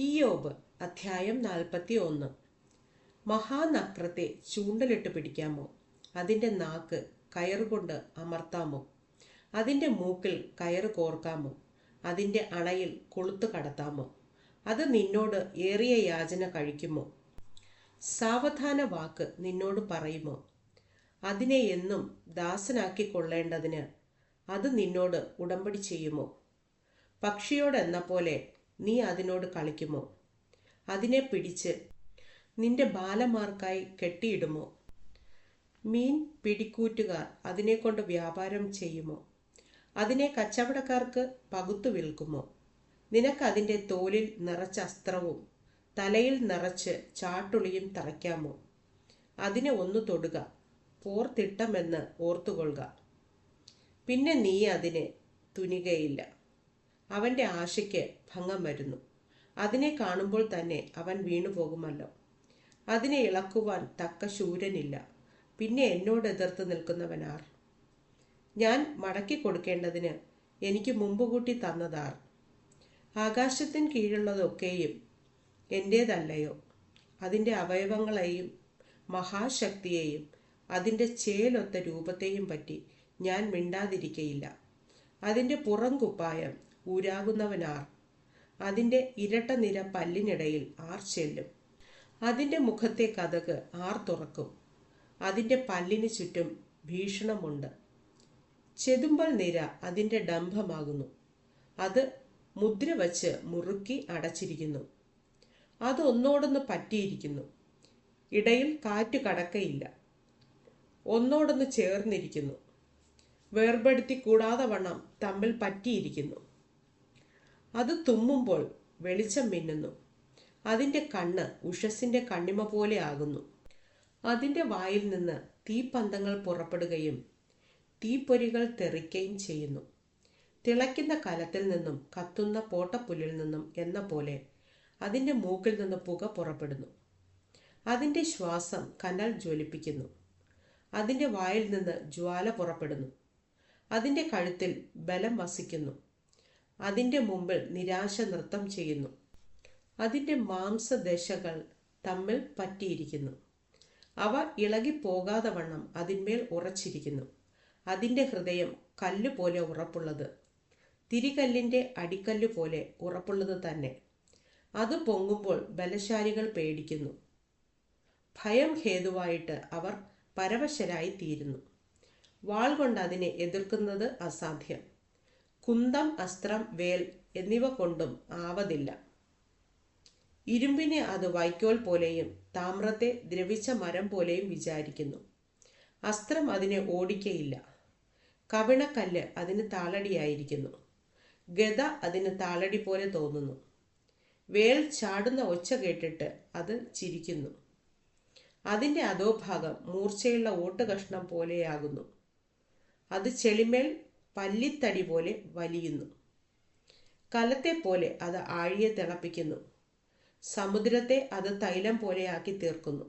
ഇയോബ് അധ്യായം നാൽപ്പത്തി ഒന്ന് മഹാനക്രത്തെ ചൂണ്ടലിട്ട് പിടിക്കാമോ? അതിന്റെ നാക്ക് കയറുകൊണ്ട് അമർത്താമോ? അതിന്റെ മൂക്കിൽ കയറ് കോർക്കാമോ? അതിന്റെ അണയിൽ കൊളുത്ത് കടത്താമോ? അത് നിന്നോട് ഏറിയ യാചന കഴിക്കുമോ? സാവധാന വാക്ക് നിന്നോട് പറയുമോ? അതിനെ എന്നും ദാസനാക്കി കൊള്ളേണ്ടതിന് അത് നിന്നോട് ഉടമ്പടി ചെയ്യുമോ? പക്ഷിയോടെന്ന പോലെ നീ അതിനോട് കളിക്കുമോ? അതിനെ പിടിച്ച് നിന്റെ ബാലമാർക്കായി കെട്ടിയിടുമോ? മീൻ പിടിക്കൂറ്റുകാർ അതിനെക്കൊണ്ട് വ്യാപാരം ചെയ്യുമോ? അതിനെ കച്ചവടക്കാർക്ക് പകുത്തു വിൽക്കുമോ? നിനക്ക് അതിന്റെ തോലിൽ നിറച്ച അസ്ത്രവും തലയിൽ നിറച്ച് ചാട്ടുളിയും തറയ്ക്കാമോ? അതിനെ ഒന്ന് തൊടുക പോർത്തിട്ടമെന്ന് ഓർത്തുകൊള്ളുക. പിന്നെ നീ അതിനെ തുനികയില്ല. അവന്റെ ആശയ്ക്ക് ഭംഗം വരുന്നു. അതിനെ കാണുമ്പോൾ തന്നെ അവൻ വീണു പോകുമല്ലോ അതിനെ ഇളക്കുവാൻ തക്ക ശൂരനില്ല. പിന്നെ എന്നോട് എതിർത്ത് നിൽക്കുന്നവനാർ ഞാൻ മടക്കി കൊടുക്കേണ്ടതിന് എനിക്ക് മുമ്പ് കൂട്ടി തന്നതാർ? ആകാശത്തിന് കീഴുള്ളതൊക്കെയും എന്റേതല്ലയോ അതിന്റെ അവയവങ്ങളെയും മഹാശക്തിയെയും അതിന്റെ ചേലൊത്ത രൂപത്തെയും പറ്റി ഞാൻ മിണ്ടാതിരിക്കയില്ല. അതിന്റെ പുറം കുപ്പായം ഊരാകുന്നവനാർ. അതിന്റെ ഇരട്ട നിര പല്ലിനിടയിൽ ആർ ചെല്ലും. അതിന്റെ മുഖത്തെ കഥക് ആർ തുറക്കും. അതിന്റെ പല്ലിന് ചുറ്റും ഭീഷണമുണ്ട്. ചെതുമ്പൽ നിര അതിന്റെ ഡംഭമാകുന്നു. അത് മുദ്ര വച്ച് മുറുക്കി അടച്ചിരിക്കുന്നു. അത് ഒന്നോടൊന്ന് പറ്റിയിരിക്കുന്നു. ഇടയിൽ കാറ്റു കടക്കയില്ല. ഒന്നോടൊന്ന് ചേർന്നിരിക്കുന്നു. വേർപെടുത്തി കൂടാതെ വണ്ണം തമ്മിൽ പറ്റിയിരിക്കുന്നു. അത് തുമ്മുമ്പോൾ വെളിച്ചം മിന്നുന്നു. അതിന്റെ കണ്ണ് ഉഷസിന്റെ കണ്ണിമ പോലെ ആകുന്നു. അതിന്റെ വായിൽ നിന്ന് തീപ്പന്തങ്ങൾ പുറപ്പെടുകയും തീപ്പൊരികൾ തെറിക്കുകയും ചെയ്യുന്നു. തിളയ്ക്കുന്ന കലത്തിൽ നിന്നും കത്തുന്ന പോട്ടപ്പുല്ലിൽ നിന്നും എന്ന പോലെ അതിന്റെ മൂക്കിൽ നിന്ന് പുക പുറപ്പെടുന്നു. അതിന്റെ ശ്വാസം കനൽ ജ്വലിപ്പിക്കുന്നു. അതിന്റെ വായിൽ നിന്ന് ജ്വാല പുറപ്പെടുന്നു. അതിന്റെ കഴുത്തിൽ ബലം വസിക്കുന്നു. അതിന്റെ മുമ്പിൽ നിരാശ നൃത്തം ചെയ്യുന്നു. അതിന്റെ മാംസദശകൾ തമ്മിൽ പറ്റിയിരിക്കുന്നു. അവ ഇളകിപ്പോകാതെ വണ്ണം അതിന്മേൽ ഉറച്ചിരിക്കുന്നു. അതിന്റെ ഹൃദയം കല്ല് പോലെ ഉറപ്പുള്ളത്. തിരികല്ലിന്റെ അടിക്കല്ല് പോലെ ഉറപ്പുള്ളത് തന്നെ. അത് പൊങ്ങുമ്പോൾ ബലശാലികൾ പേടിക്കുന്നു. ഭയം ഹേതുവായിട്ട് അവർ പരവശരായി തീരുന്നു വാൾ കൊണ്ട് അതിനെ എതിർക്കുന്നത് അസാധ്യം. കുന്തം അസ്ത്രം വേൽ എന്നിവ കൊണ്ടും ആവതില്ല. ഇരുമ്പിനെ അത് വൈക്കോൽ പോലെയും താമ്രത്തെ ദ്രവിച്ച മരം പോലെയും വിചാരിക്കുന്നു. അസ്ത്രം അതിനെ ഓടിക്കയില്ല. കവിണക്കല്ല് അതിന് താളടിയായിരിക്കുന്നു. ഗത അതിന് താളടി പോലെ തോന്നുന്നു. വേൽ ചാടുന്ന ഒച്ച കേട്ടിട്ട് അത് ചിരിക്കുന്നു. അതിന്റെ അധോഭാഗം മൂർച്ചയുള്ള ഓട്ടുകഷ്ണം പോലെയാകുന്നു. അത് ചെളിമേൽ പല്ലിത്തടി പോലെ വലിയുന്നു. കലത്തെ പോലെ അത് ആഴിയെ തിളപ്പിക്കുന്നു. സമുദ്രത്തെ അത് തൈലം പോലെയാക്കി തീർക്കുന്നു.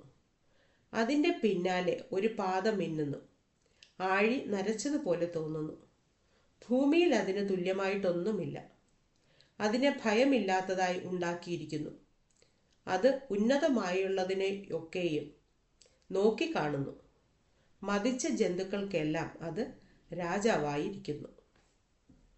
അതിന്റെ പിന്നാലെ ഒരു പാത മിന്നുന്നു. ആഴി നരച്ചതുപോലെ തോന്നുന്നു. ഭൂമിയിൽ അതിന് തുല്യമായിട്ടൊന്നുമില്ല. അതിനെ ഭയമില്ലാത്തതായി ഉണ്ടാക്കിയിരിക്കുന്നു. അത് ഉന്നതമായുള്ളതിനെ ഒക്കെയും നോക്കിക്കാണുന്നു. മതിച്ച ജന്തുക്കൾക്കെല്ലാം അത് രാജാവായിരിക്കുന്നു.